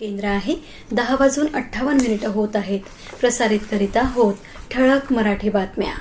केंद्र आहे. दहा वाजून अठ्ठावन्न मिनिटं होत आहेत. प्रसारित करिता होत ठळक मराठी बातम्या.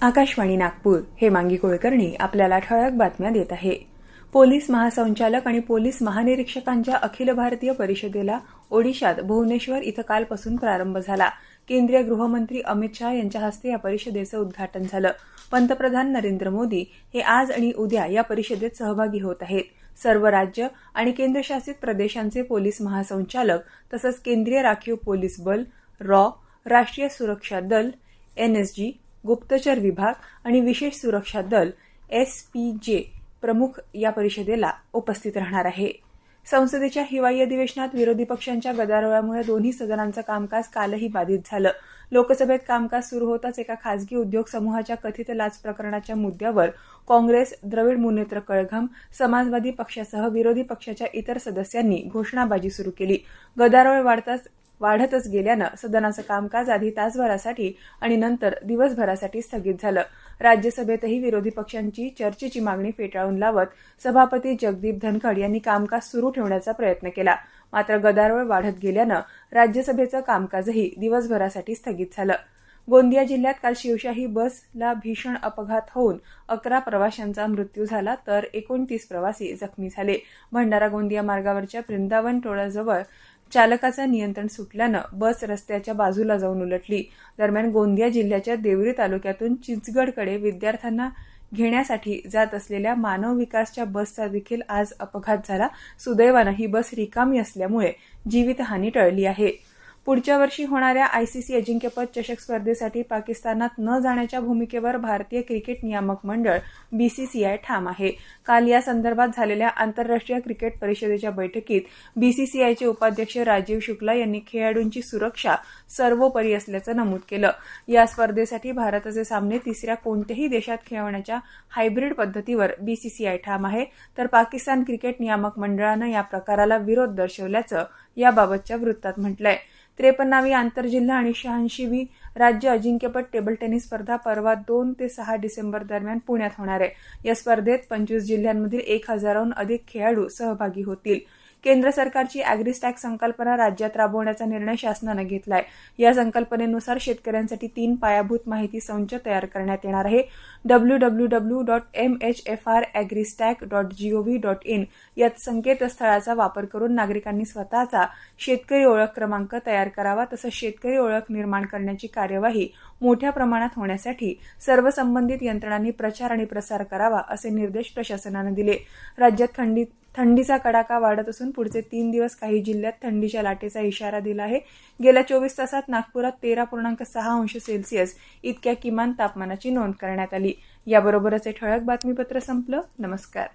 आकाशवाणी नागपूर हे मांगी कुलकर्णी आपल्याला ठळक बातम्या देत आहे. पोलीस महासंचालक आणि पोलीस महानिरीक्षकांच्या अखिल भारतीय परिषदेला ओडिशात भुवनेश्वर इथं कालपासून प्रारंभ झाला. केंद्रीय गृहमंत्री अमित शहा यांच्या हस्ते या परिषदेचं उद्घाटन झालं. पंतप्रधान नरेंद्र मोदी हे आज आणि उद्या या परिषदेत सहभागी होत आहेत. सर्व राज्य आणि केंद्रशासित प्रदेशांचे पोलीस महासंचालक तसंच केंद्रीय राखीव पोलीस बल रॉ राष्ट्रीय सुरक्षा दल एनएसजी गुप्तचर विभाग आणि विशेष सुरक्षा दल एसपीजे प्रमुख या परिषदेला उपस्थित राहणार आहे. संसदेच्या हिवाळी अधिवेशनात विरोधी पक्षांच्या गदारोळामुळे दोन्ही सदनांचं कामकाज कालही बाधित झालं. लोकसभेत कामकाज सुरू होताच एका खासगी उद्योग समूहाच्या कथित लाच प्रकरणाच्या मुद्द्यावर काँग्रेस द्रविड मुनेत्र कळघम समाजवादी पक्षासह विरोधी पक्षाच्या इतर सदस्यांनी घोषणाबाजी सुरू केली. गदारोळ वाढताच वाढतच गेल्यानं सदनाचं कामकाज आधी तासभरासाठी आणि नंतर दिवसभरासाठी स्थगित झालं. राज्यसभेतही विरोधी पक्षांची चर्चेची मागणी फेटाळून लावत सभापती जगदीप धनखड यांनी कामकाज सुरू ठेवण्याचा प्रयत्न केला. मात्र गदारोळ वाढत गेल्यानं राज्यसभेचं कामकाजही दिवसभरासाठी स्थगित झालं. गोंदिया जिल्ह्यात काल शिवशाही बसला भीषण अपघात होऊन अकरा प्रवाशांचा मृत्यू झाला तर एकोणतीस प्रवासी जखमी झाले. भंडारा गोंदिया मार्गावरच्या वृंदावन टोळाजवळ चालकाचं नियंत्रण सुटल्यानं बस रस्त्याच्या बाजूला जाऊन उलटली. दरम्यान गोंदिया जिल्ह्याच्या देवरी तालुक्यातून चिंचगडकडे विद्यार्थ्यांना घेण्यासाठी जात असलेल्या मानव विकासच्या बसचा देखील आज अपघात झाला. सुदैवानं ही बस रिकामी असल्यामुळे जीवितहानी टळली आहे. पुढच्या वर्षी होणाऱ्या आयसीसी अजिंक्यपद चषक स्पर्धेसाठी पाकिस्तानात न जाण्याच्या भूमिकेवर भारतीय क्रिकेट नियामक मंडळ बीसीसीआय ठाम आहे. काल या संदर्भात झालेल्या आंतरराष्ट्रीय क्रिकेट परिषदेच्या बैठकीत बीसीसीआयचे उपाध्यक्ष राजीव शुक्ला यांनी खेळाडूंची सुरक्षा सर्वोपरी असल्याचं नमूद केलं. या स्पर्धेसाठी भारताचे सामने तिसऱ्या कोणत्याही देशात खेळवण्याच्या हायब्रिड पद्धतीवर बीसीसीआय ठाम आहे. तर पाकिस्तान क्रिकेट नियामक मंडळानं या प्रकाराला विरोध दर्शवल्याचं याबाबतच्या वृत्तात म्हटलंय. त्रेपन्नावी आंतरजिल्हा आणि शहाऐंशीवी राज्य अजिंक्यपद टेबल टेनिस स्पर्धा परवा दोन ते सहा डिसेंबर दरम्यान पुण्यात होणार आहे. या स्पर्धेत पंचवीस जिल्ह्यांमधील एक हजाराहून अधिक खेळाडू सहभागी होतील. केंद्र सरकारची अॅग्रिस्टॅक संकल्पना राज्यात राबवण्याचा निर्णय शासनानं घेतलाय. या संकल्पनेनुसार शेतकऱ्यांसाठी तीन पायाभूत माहिती संच तयार करण्यात येणार आहे. W W W dot M H F R agristack dot GOV dot in या संकेतस्थळाचा वापर करून नागरिकांनी स्वतःचा शेतकरी ओळख क्रमांक तयार करावा तसंच शेतकरी ओळख निर्माण करण्याची कार्यवाही मोठ्या प्रमाणात होण्यासाठी सर्व संबंधित यंत्रणांनी प्रचार आणि प्रसार करावा असे निर्देश प्रशासनानं दिले. राज्यात खंडित थंडीचा कडाका वाढत असून पुढचे तीन दिवस काही जिल्ह्यात थंडीच्या लाटेचा इशारा दिला आहे. गेल्या चोवीस तासात नागपुरात तेरा पूर्णांक सहा अंश सेल्सिअस इतक्या किमान तापमानाची नोंद करण्यात आली. याबरोबरच हे ठळक बातमीपत्र संपलं. नमस्कार.